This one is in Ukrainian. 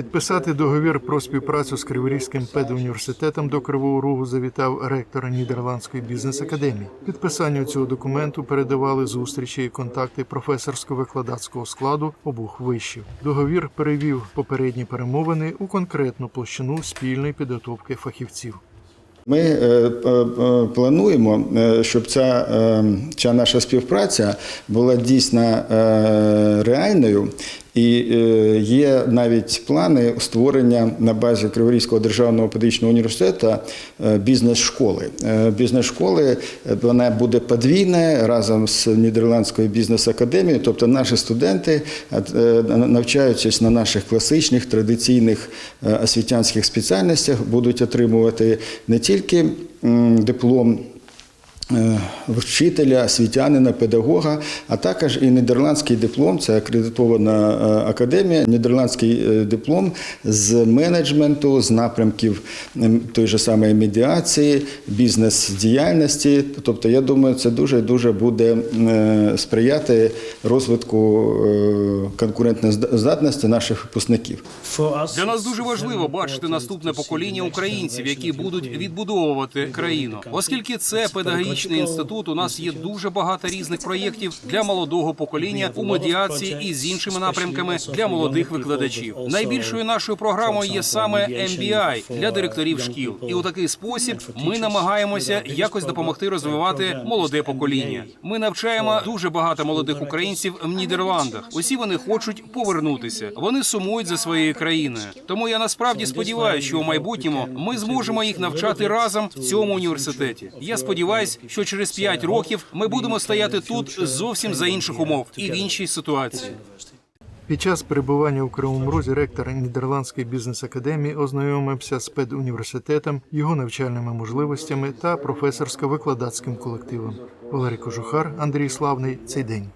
Підписати договір про співпрацю з Криворізьким педуніверситетом до Кривого Рогу завітав ректор Нідерландської бізнес-академії. Підписанню цього документу передавали зустрічі і контакти професорсько-викладацького складу обох вишів. Договір перевів попередні перемовини у конкретну площину спільної підготовки фахівців. Ми е, е, е, плануємо, щоб ця, ця наша співпраця була дійсно реальною. І е, є навіть плани створення на базі Криворізького державного педагогічного університету е, бізнес-школи. Е, Бізнес-школи вона буде подвійна разом з Нідерландською бізнес-академією. Тобто наші студенти навчаючись на наших класичних традиційних освітянських спеціальностях, будуть отримувати не тільки диплом вчителя, освітянина, педагога, а також і нідерландський диплом, це акредитована е, академія, нідерландський е, диплом з менеджменту, з напрямків ем, той же самої медіації, бізнес-діяльності. Тобто, я думаю, це дуже дуже буде е, сприяти розвитку е, конкурентноздатності наших випускників. Для нас дуже важливо бачити наступне покоління українців, які будуть відбудовувати країну, оскільки це педагогічний інститут. У нас є дуже багато різних проєктів для молодого покоління у медіації і з іншими напрямками для молодих викладачів. Найбільшою нашою програмою є саме MBI для директорів шкіл, і у такий спосіб ми намагаємося якось допомогти розвивати молоде покоління. Ми навчаємо дуже багато молодих українців в Нідерландах. Усі вони хочуть повернутися. Вони сумують за своєю країною. Тому я насправді сподіваюся, що у майбутньому ми зможемо їх навчати разом в цьому університеті. Я сподіваюся, що через 5 років ми будемо стояти тут зовсім за інших умов і в іншій ситуації. Під час перебування у Кривому Розі ректор Нідерландської бізнес-академії ознайомився з педуніверситетом, його навчальними можливостями та професорсько-викладацьким колективом. Валерій Кожухар, Андрій Славний. Цей день.